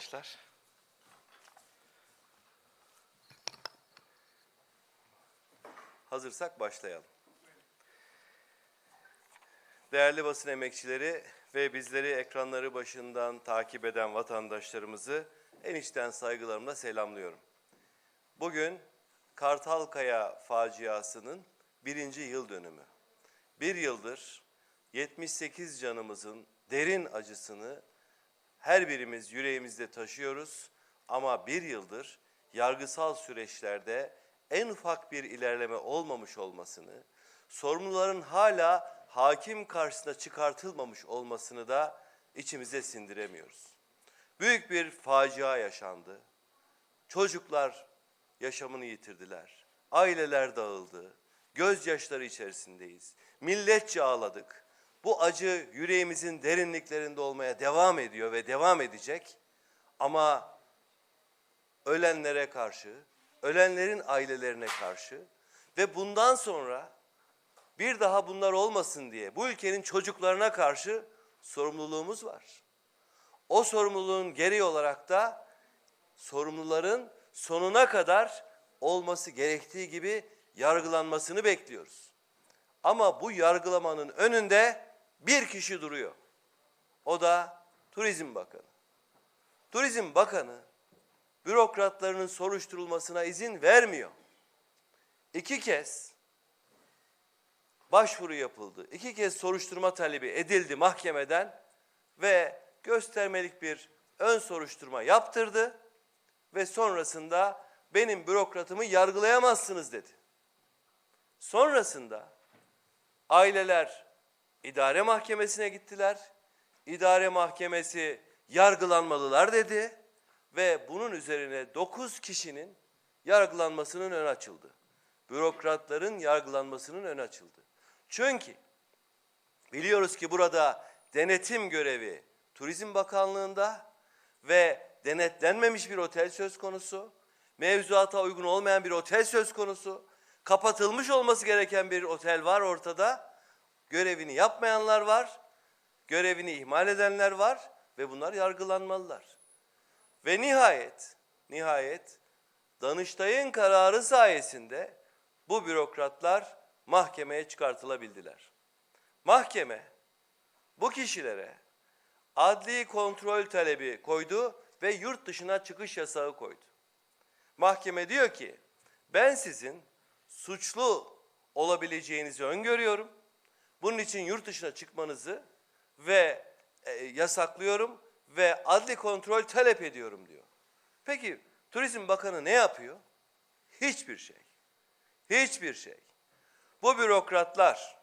arkadaşlar. Hazırsak başlayalım. Değerli basın emekçileri ve bizleri ekranları başından takip eden vatandaşlarımızı en içten saygılarımla selamlıyorum. Bugün Kartalkaya faciasının birinci yıl dönümü. Bir yıldır 78 canımızın derin acısını her birimiz yüreğimizde taşıyoruz ama bir yıldır yargısal süreçlerde en ufak bir ilerleme olmamış olmasını, sorumluların hala hakim karşısına çıkartılmamış olmasını da içimize sindiremiyoruz. Büyük bir facia yaşandı. Çocuklar yaşamını yitirdiler. Aileler dağıldı. Gözyaşları içerisindeyiz. Milletçe ağladık. Bu acı yüreğimizin derinliklerinde olmaya devam ediyor ve devam edecek. Ama ölenlere karşı, ölenlerin ailelerine karşı ve bundan sonra bir daha bunlar olmasın diye bu ülkenin çocuklarına karşı sorumluluğumuz var. O sorumluluğun gereği olarak da sorumluların sonuna kadar olması gerektiği gibi yargılanmasını bekliyoruz. Ama bu yargılamanın önünde bir kişi duruyor. O da Turizm Bakanı. Turizm Bakanı bürokratlarının soruşturulmasına izin vermiyor. İki kez başvuru yapıldı. İki kez soruşturma talebi edildi mahkemeden ve göstermelik bir ön soruşturma yaptırdı ve sonrasında benim bürokratımı yargılayamazsınız dedi. Sonrasında aileler idare mahkemesine gittiler. İdare mahkemesi yargılanmalılar dedi ve bunun üzerine 9 kişinin yargılanmasının ön açıldı. Bürokratların yargılanmasının ön açıldı. Çünkü biliyoruz ki burada denetim görevi Turizm Bakanlığı'nda ve denetlenmemiş bir otel söz konusu, mevzuata uygun olmayan bir otel söz konusu, kapatılmış olması gereken bir otel var ortada, görevini yapmayanlar var, görevini ihmal edenler var ve bunlar yargılanmalılar. Ve nihayet, nihayet Danıştay'ın kararı sayesinde bu bürokratlar mahkemeye çıkartılabildiler. Mahkeme bu kişilere adli kontrol talebi koydu ve yurt dışına çıkış yasağı koydu. Mahkeme diyor ki ben sizin suçlu olabileceğinizi öngörüyorum. Bunun için yurt dışına çıkmanızı ve e, yasaklıyorum ve adli kontrol talep ediyorum diyor. Peki Turizm Bakanı ne yapıyor? Hiçbir şey. Hiçbir şey. Bu bürokratlar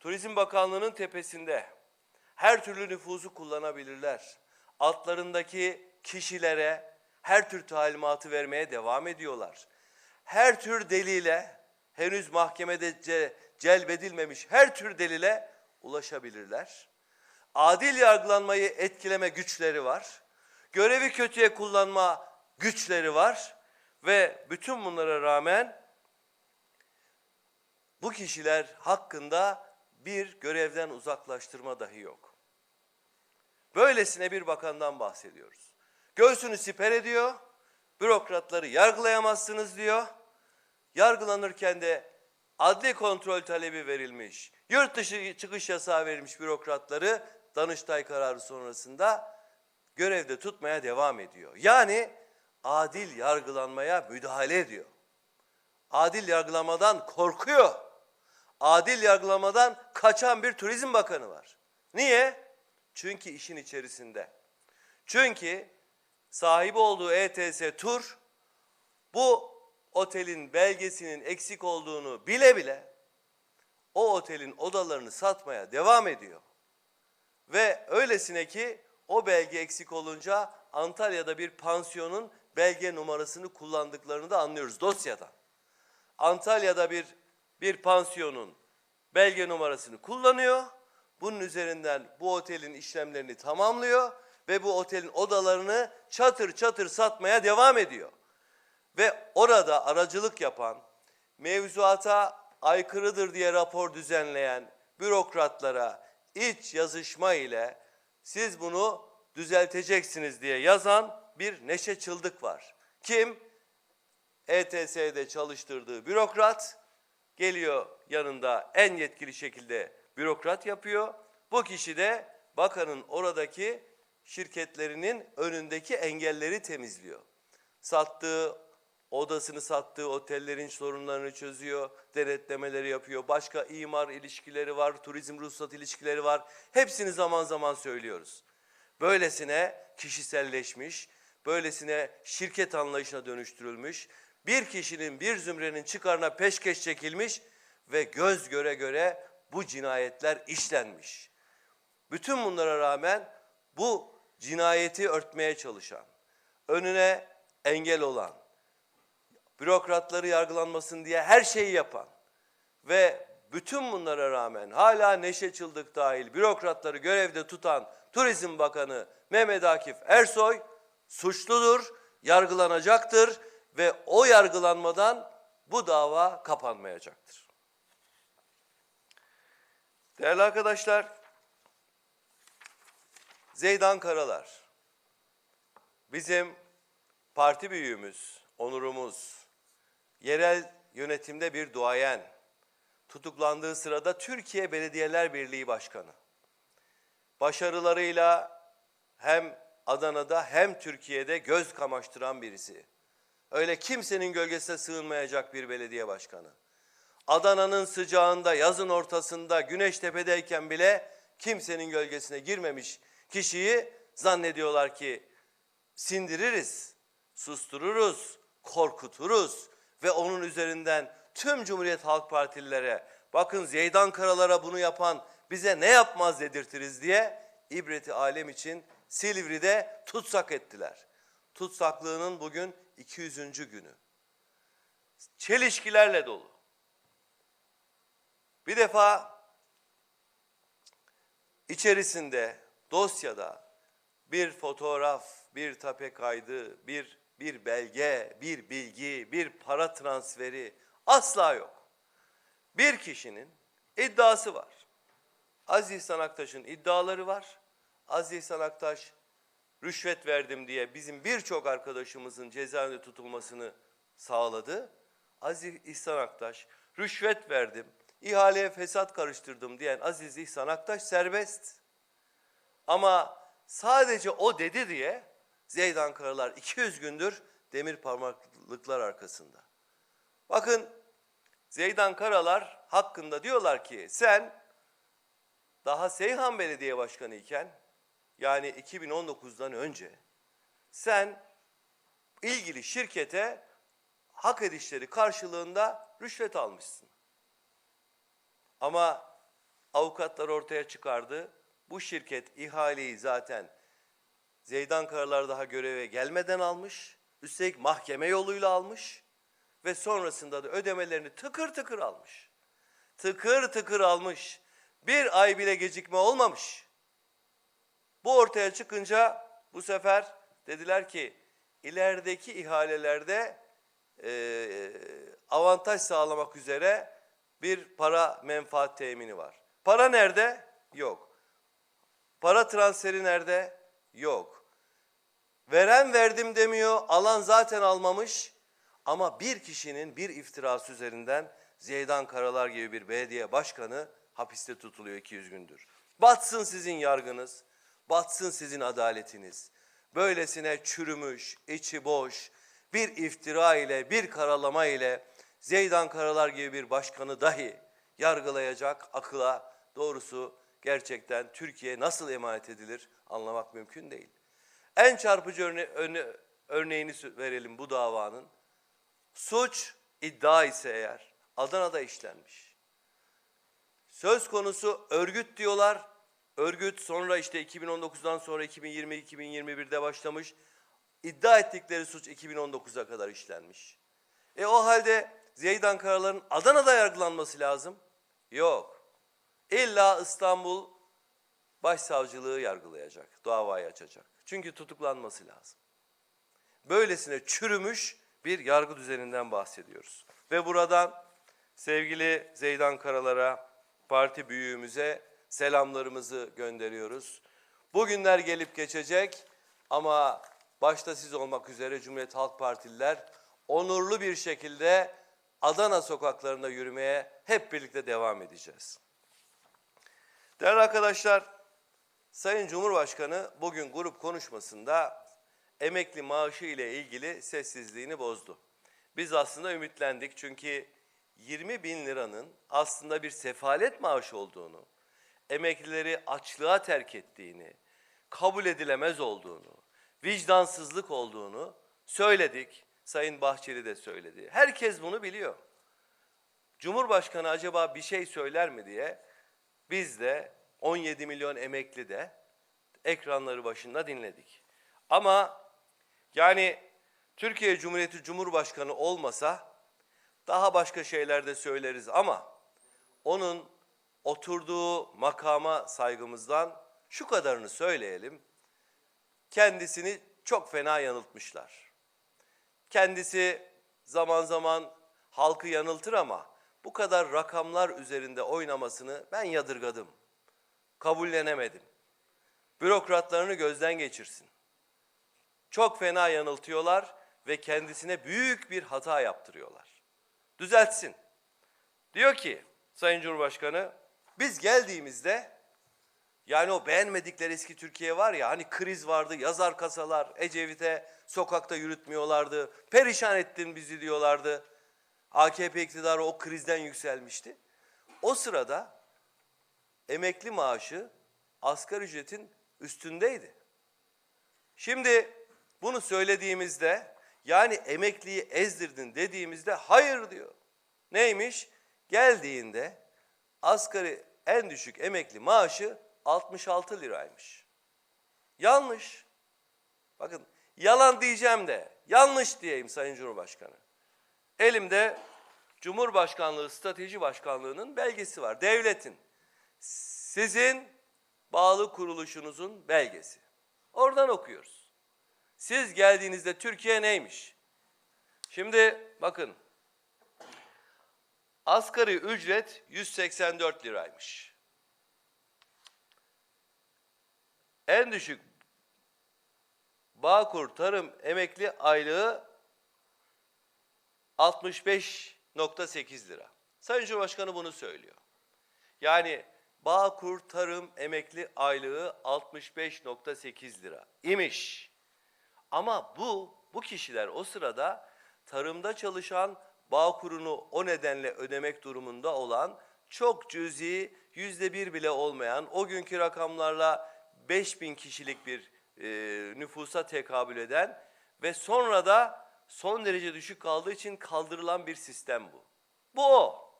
Turizm Bakanlığı'nın tepesinde her türlü nüfuzu kullanabilirler. Altlarındaki kişilere her tür talimatı vermeye devam ediyorlar. Her tür delile henüz mahkemede ce, celbedilmemiş her tür delile ulaşabilirler. Adil yargılanmayı etkileme güçleri var. Görevi kötüye kullanma güçleri var ve bütün bunlara rağmen bu kişiler hakkında bir görevden uzaklaştırma dahi yok. Böylesine bir bakandan bahsediyoruz. Göğsünü siper ediyor, bürokratları yargılayamazsınız diyor. Yargılanırken de adli kontrol talebi verilmiş, yurt dışı çıkış yasağı verilmiş bürokratları Danıştay kararı sonrasında görevde tutmaya devam ediyor. Yani adil yargılanmaya müdahale ediyor. Adil yargılamadan korkuyor. Adil yargılamadan kaçan bir turizm bakanı var. Niye? Çünkü işin içerisinde. Çünkü sahibi olduğu ETS Tur bu otelin belgesinin eksik olduğunu bile bile o otelin odalarını satmaya devam ediyor. Ve öylesine ki o belge eksik olunca Antalya'da bir pansiyonun belge numarasını kullandıklarını da anlıyoruz dosyadan. Antalya'da bir bir pansiyonun belge numarasını kullanıyor. Bunun üzerinden bu otelin işlemlerini tamamlıyor ve bu otelin odalarını çatır çatır satmaya devam ediyor. Ve orada aracılık yapan, mevzuata aykırıdır diye rapor düzenleyen bürokratlara iç yazışma ile siz bunu düzelteceksiniz diye yazan bir Neşe Çıldık var. Kim? ETS'de çalıştırdığı bürokrat geliyor yanında en yetkili şekilde bürokrat yapıyor. Bu kişi de bakanın oradaki şirketlerinin önündeki engelleri temizliyor. Sattığı odasını sattığı otellerin sorunlarını çözüyor, denetlemeleri yapıyor. Başka imar ilişkileri var, turizm ruhsat ilişkileri var. Hepsini zaman zaman söylüyoruz. Böylesine kişiselleşmiş, böylesine şirket anlayışına dönüştürülmüş, bir kişinin, bir zümrenin çıkarına peşkeş çekilmiş ve göz göre göre bu cinayetler işlenmiş. Bütün bunlara rağmen bu cinayeti örtmeye çalışan, önüne engel olan, bürokratları yargılanmasın diye her şeyi yapan ve bütün bunlara rağmen hala Neşe Çıldık dahil bürokratları görevde tutan Turizm Bakanı Mehmet Akif Ersoy suçludur, yargılanacaktır ve o yargılanmadan bu dava kapanmayacaktır. Değerli arkadaşlar, Zeydan Karalar, bizim parti büyüğümüz, onurumuz, yerel yönetimde bir duayen, tutuklandığı sırada Türkiye Belediyeler Birliği Başkanı. Başarılarıyla hem Adana'da hem Türkiye'de göz kamaştıran birisi. Öyle kimsenin gölgesine sığınmayacak bir belediye başkanı. Adana'nın sıcağında, yazın ortasında, güneş tepedeyken bile kimsenin gölgesine girmemiş kişiyi zannediyorlar ki sindiririz, sustururuz, korkuturuz ve onun üzerinden tüm Cumhuriyet Halk Partililere bakın Zeydan Karalar'a bunu yapan bize ne yapmaz dedirtiriz diye ibreti alem için Silivri'de tutsak ettiler. Tutsaklığının bugün 200. günü. Çelişkilerle dolu. Bir defa içerisinde dosyada bir fotoğraf, bir tape kaydı, bir bir belge, bir bilgi, bir para transferi asla yok. Bir kişinin iddiası var. Aziz İhsan Aktaş'ın iddiaları var. Aziz İhsan Aktaş rüşvet verdim diye bizim birçok arkadaşımızın cezaevinde tutulmasını sağladı. Aziz İhsan Aktaş rüşvet verdim, ihaleye fesat karıştırdım diyen Aziz İhsan Aktaş serbest. Ama sadece o dedi diye Zeydan Karalar 200 gündür demir parmaklıklar arkasında. Bakın Zeydan Karalar hakkında diyorlar ki sen daha Seyhan Belediye Başkanı iken yani 2019'dan önce sen ilgili şirkete hak edişleri karşılığında rüşvet almışsın. Ama avukatlar ortaya çıkardı. Bu şirket ihaleyi zaten Zeydan Karalar daha göreve gelmeden almış. Üstelik mahkeme yoluyla almış. Ve sonrasında da ödemelerini tıkır tıkır almış. Tıkır tıkır almış. Bir ay bile gecikme olmamış. Bu ortaya çıkınca bu sefer dediler ki ilerideki ihalelerde e, avantaj sağlamak üzere bir para menfaat temini var. Para nerede? Yok. Para transferi nerede? Yok. Veren verdim demiyor, alan zaten almamış. Ama bir kişinin bir iftirası üzerinden Zeydan Karalar gibi bir belediye başkanı hapiste tutuluyor 200 gündür. Batsın sizin yargınız, batsın sizin adaletiniz. Böylesine çürümüş, içi boş, bir iftira ile, bir karalama ile Zeydan Karalar gibi bir başkanı dahi yargılayacak akıla doğrusu gerçekten Türkiye nasıl emanet edilir anlamak mümkün değil. En çarpıcı örne örne örneğini verelim bu davanın. Suç iddia ise eğer Adana'da işlenmiş. Söz konusu örgüt diyorlar. Örgüt sonra işte 2019'dan sonra 2020-2021'de başlamış. İddia ettikleri suç 2019'a kadar işlenmiş. E o halde Zeydan Karalar'ın Adana'da yargılanması lazım. Yok. İlla İstanbul Başsavcılığı yargılayacak, davayı açacak. Çünkü tutuklanması lazım. Böylesine çürümüş bir yargı düzeninden bahsediyoruz. Ve buradan sevgili Zeydan Karalar'a, parti büyüğümüze selamlarımızı gönderiyoruz. Bu günler gelip geçecek ama başta siz olmak üzere Cumhuriyet Halk Partililer onurlu bir şekilde Adana sokaklarında yürümeye hep birlikte devam edeceğiz. Değerli arkadaşlar, Sayın Cumhurbaşkanı bugün grup konuşmasında emekli maaşı ile ilgili sessizliğini bozdu. Biz aslında ümitlendik çünkü 20 bin liranın aslında bir sefalet maaşı olduğunu, emeklileri açlığa terk ettiğini, kabul edilemez olduğunu, vicdansızlık olduğunu söyledik. Sayın Bahçeli de söyledi. Herkes bunu biliyor. Cumhurbaşkanı acaba bir şey söyler mi diye biz de 17 milyon emekli de ekranları başında dinledik. Ama yani Türkiye Cumhuriyeti Cumhurbaşkanı olmasa daha başka şeyler de söyleriz ama onun oturduğu makama saygımızdan şu kadarını söyleyelim. Kendisini çok fena yanıltmışlar. Kendisi zaman zaman halkı yanıltır ama bu kadar rakamlar üzerinde oynamasını ben yadırgadım. Kabullenemedim. Bürokratlarını gözden geçirsin. Çok fena yanıltıyorlar ve kendisine büyük bir hata yaptırıyorlar. Düzeltsin. Diyor ki Sayın Cumhurbaşkanı biz geldiğimizde yani o beğenmedikleri eski Türkiye var ya hani kriz vardı, yazar kasalar, Ecevit'e sokakta yürütmüyorlardı, perişan ettin bizi diyorlardı. AKP iktidarı o krizden yükselmişti. O sırada emekli maaşı asgari ücretin üstündeydi. Şimdi bunu söylediğimizde yani emekliyi ezdirdin dediğimizde hayır diyor. Neymiş? Geldiğinde asgari en düşük emekli maaşı 66 liraymış. Yanlış. Bakın yalan diyeceğim de yanlış diyeyim Sayın Cumhurbaşkanı. Elimde Cumhurbaşkanlığı Strateji Başkanlığı'nın belgesi var. Devletin. Sizin bağlı kuruluşunuzun belgesi. Oradan okuyoruz. Siz geldiğinizde Türkiye neymiş? Şimdi bakın. Asgari ücret 184 liraymış. En düşük Bağkur Tarım Emekli Aylığı 65.8 lira. Sayın Cumhurbaşkanı bunu söylüyor. Yani Bağkur Tarım Emekli Aylığı 65.8 lira imiş. Ama bu bu kişiler o sırada tarımda çalışan Bağkur'unu o nedenle ödemek durumunda olan çok cüzi yüzde bir bile olmayan o günkü rakamlarla 5000 kişilik bir e, nüfusa tekabül eden ve sonra da son derece düşük kaldığı için kaldırılan bir sistem bu. Bu o.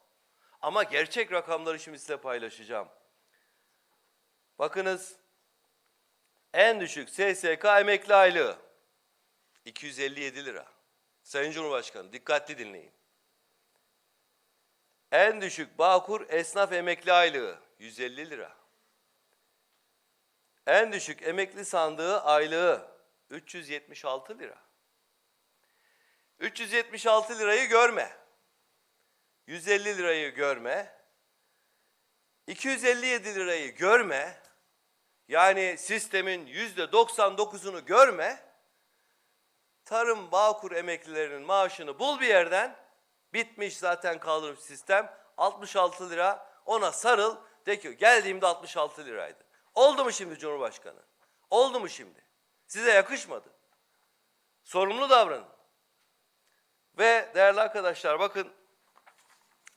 Ama gerçek rakamları şimdi size paylaşacağım. Bakınız en düşük SSK emekli aylığı 257 lira. Sayın Cumhurbaşkanı dikkatli dinleyin. En düşük Bağkur esnaf emekli aylığı 150 lira. En düşük emekli sandığı aylığı 376 lira. 376 lirayı görme. 150 lirayı görme. 257 lirayı görme. Yani sistemin yüzde 99'unu görme. Tarım Bağkur emeklilerinin maaşını bul bir yerden. Bitmiş zaten kaldırım sistem. 66 lira ona sarıl. De ki geldiğimde 66 liraydı. Oldu mu şimdi Cumhurbaşkanı? Oldu mu şimdi? Size yakışmadı. Sorumlu davranın. Ve değerli arkadaşlar bakın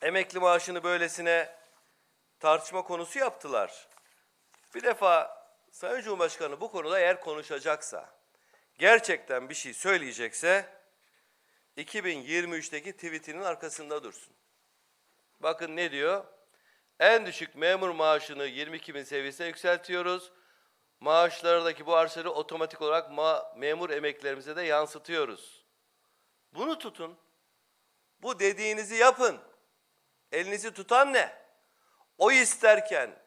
emekli maaşını böylesine tartışma konusu yaptılar. Bir defa Sayın Cumhurbaşkanı bu konuda eğer konuşacaksa, gerçekten bir şey söyleyecekse 2023'teki tweetinin arkasında dursun. Bakın ne diyor? En düşük memur maaşını 22 bin seviyesine yükseltiyoruz. Maaşlardaki bu artışları otomatik olarak ma- memur emeklilerimize de yansıtıyoruz. Bunu tutun. Bu dediğinizi yapın. Elinizi tutan ne? O isterken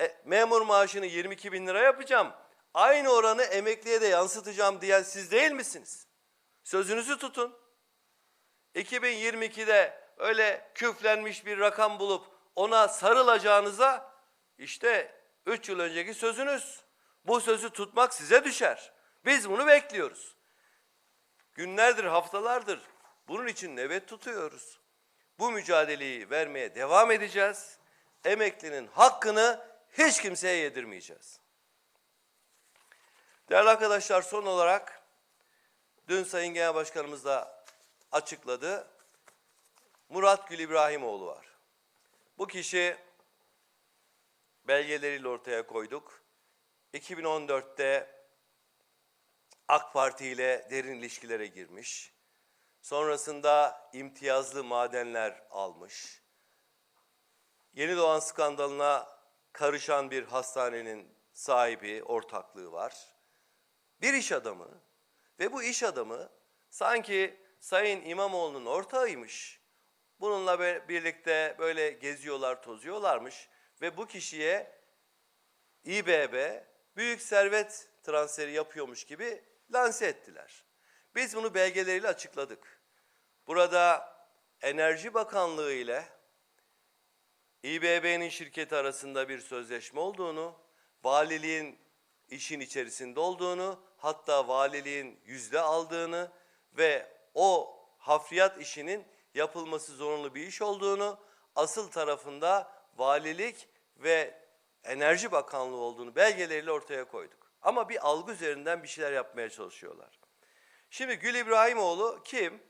e, memur maaşını 22 bin lira yapacağım. Aynı oranı emekliye de yansıtacağım diyen siz değil misiniz? Sözünüzü tutun. 2022'de öyle küflenmiş bir rakam bulup ona sarılacağınıza işte 3 yıl önceki sözünüz. Bu sözü tutmak size düşer. Biz bunu bekliyoruz. Günlerdir, haftalardır bunun için nöbet tutuyoruz. Bu mücadeleyi vermeye devam edeceğiz. Emeklinin hakkını hiç kimseye yedirmeyeceğiz. Değerli arkadaşlar son olarak dün Sayın Genel Başkanımız da açıkladı. Murat Gül İbrahimoğlu var. Bu kişi belgeleriyle ortaya koyduk. 2014'te AK Parti ile derin ilişkilere girmiş. Sonrasında imtiyazlı madenler almış. Yeni doğan skandalına karışan bir hastanenin sahibi, ortaklığı var. Bir iş adamı ve bu iş adamı sanki Sayın İmamoğlu'nun ortağıymış. Bununla birlikte böyle geziyorlar, tozuyorlarmış ve bu kişiye İBB büyük servet transferi yapıyormuş gibi lanse ettiler. Biz bunu belgeleriyle açıkladık. Burada Enerji Bakanlığı ile İBB'nin şirketi arasında bir sözleşme olduğunu, valiliğin işin içerisinde olduğunu, hatta valiliğin yüzde aldığını ve o hafriyat işinin yapılması zorunlu bir iş olduğunu, asıl tarafında valilik ve Enerji Bakanlığı olduğunu belgeleriyle ortaya koyduk. Ama bir algı üzerinden bir şeyler yapmaya çalışıyorlar. Şimdi Gül İbrahimoğlu kim?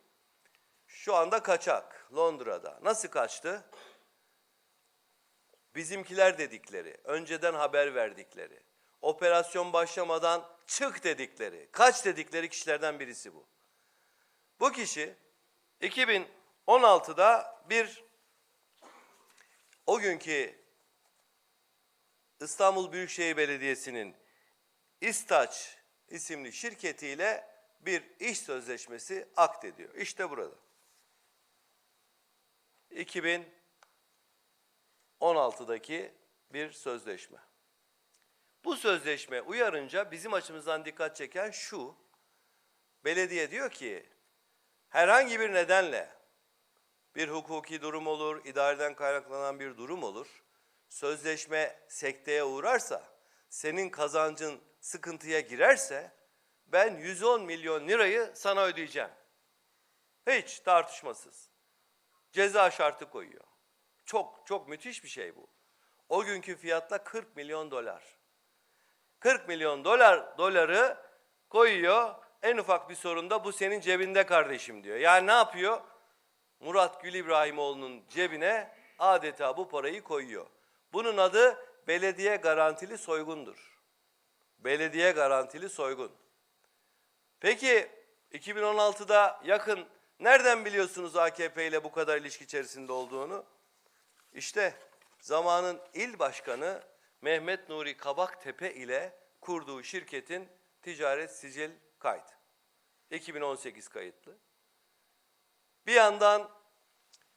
Şu anda kaçak Londra'da. Nasıl kaçtı? Bizimkiler dedikleri, önceden haber verdikleri, operasyon başlamadan çık dedikleri, kaç dedikleri kişilerden birisi bu. Bu kişi 2016'da bir o günkü İstanbul Büyükşehir Belediyesi'nin İstaç isimli şirketiyle bir iş sözleşmesi akdediyor. İşte burada. 2016'daki bir sözleşme. Bu sözleşme uyarınca bizim açımızdan dikkat çeken şu. Belediye diyor ki herhangi bir nedenle bir hukuki durum olur, idareden kaynaklanan bir durum olur. Sözleşme sekteye uğrarsa, senin kazancın sıkıntıya girerse ben 110 milyon lirayı sana ödeyeceğim. Hiç tartışmasız. Ceza şartı koyuyor. Çok çok müthiş bir şey bu. O günkü fiyatla 40 milyon dolar. 40 milyon dolar doları koyuyor. En ufak bir sorunda bu senin cebinde kardeşim diyor. Yani ne yapıyor? Murat Gül İbrahimoğlu'nun cebine adeta bu parayı koyuyor. Bunun adı belediye garantili soygundur. Belediye garantili soygun. Peki 2016'da yakın nereden biliyorsunuz AKP ile bu kadar ilişki içerisinde olduğunu? İşte zamanın il başkanı Mehmet Nuri Kabaktepe ile kurduğu şirketin ticaret sicil kaydı. 2018 kayıtlı. Bir yandan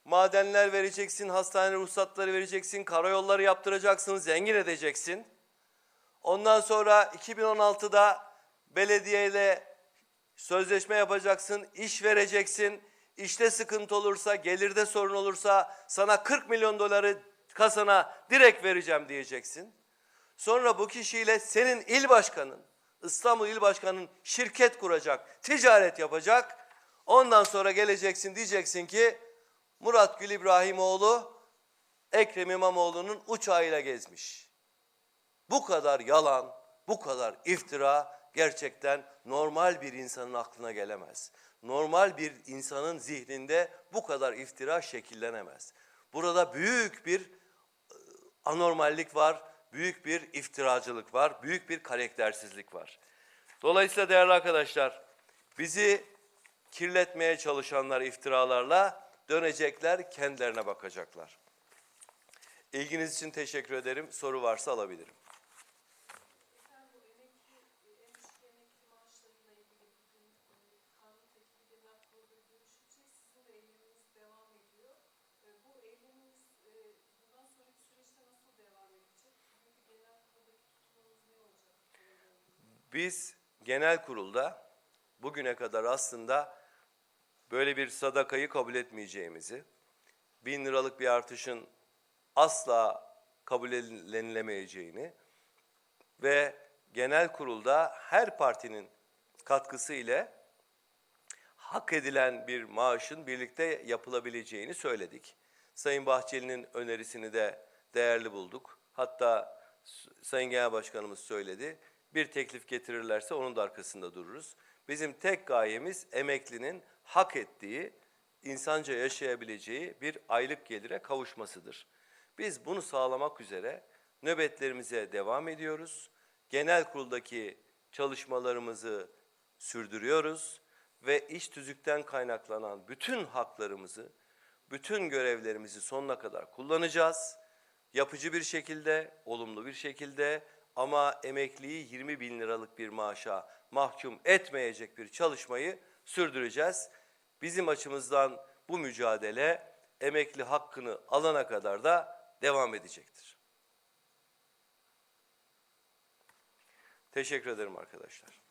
madenler vereceksin, hastane ruhsatları vereceksin, karayolları yaptıracaksın, zengin edeceksin. Ondan sonra 2016'da belediyeyle sözleşme yapacaksın, iş vereceksin. İşte sıkıntı olursa, gelirde sorun olursa sana 40 milyon doları kasana direkt vereceğim diyeceksin. Sonra bu kişiyle senin il başkanın, İstanbul il başkanın şirket kuracak, ticaret yapacak. Ondan sonra geleceksin diyeceksin ki Murat Gül İbrahimoğlu Ekrem İmamoğlu'nun uçağıyla gezmiş. Bu kadar yalan, bu kadar iftira gerçekten normal bir insanın aklına gelemez. Normal bir insanın zihninde bu kadar iftira şekillenemez. Burada büyük bir e, anormallik var, büyük bir iftiracılık var, büyük bir karaktersizlik var. Dolayısıyla değerli arkadaşlar, bizi kirletmeye çalışanlar iftiralarla dönecekler, kendilerine bakacaklar. İlginiz için teşekkür ederim. Soru varsa alabilirim. Efendim bu emekli, e, en düşük emekli maaşlarıyla ilgili bugün e, kanun teklifi genel kurulda görüşülecek. Sizin de eyleminiz devam ediyor. E, Bu eyleminiz e, bundan sonraki süreçte nasıl devam edecek? Bugünkü genel kuruldaki tutumunuz ne olacak? bu konuda ilgili? Biz genel kurulda bugüne kadar aslında böyle bir sadakayı kabul etmeyeceğimizi, bin liralık bir artışın asla kabul edilemeyeceğini ve genel kurulda her partinin katkısı ile hak edilen bir maaşın birlikte yapılabileceğini söyledik. Sayın Bahçeli'nin önerisini de değerli bulduk. Hatta Sayın Genel Başkanımız söyledi. Bir teklif getirirlerse onun da arkasında dururuz. Bizim tek gayemiz emeklinin hak ettiği, insanca yaşayabileceği bir aylık gelire kavuşmasıdır. Biz bunu sağlamak üzere nöbetlerimize devam ediyoruz. Genel kuruldaki çalışmalarımızı sürdürüyoruz ve iş tüzükten kaynaklanan bütün haklarımızı, bütün görevlerimizi sonuna kadar kullanacağız. Yapıcı bir şekilde, olumlu bir şekilde ama emekliyi 20 bin liralık bir maaşa mahkum etmeyecek bir çalışmayı sürdüreceğiz. Bizim açımızdan bu mücadele emekli hakkını alana kadar da devam edecektir. Teşekkür ederim arkadaşlar.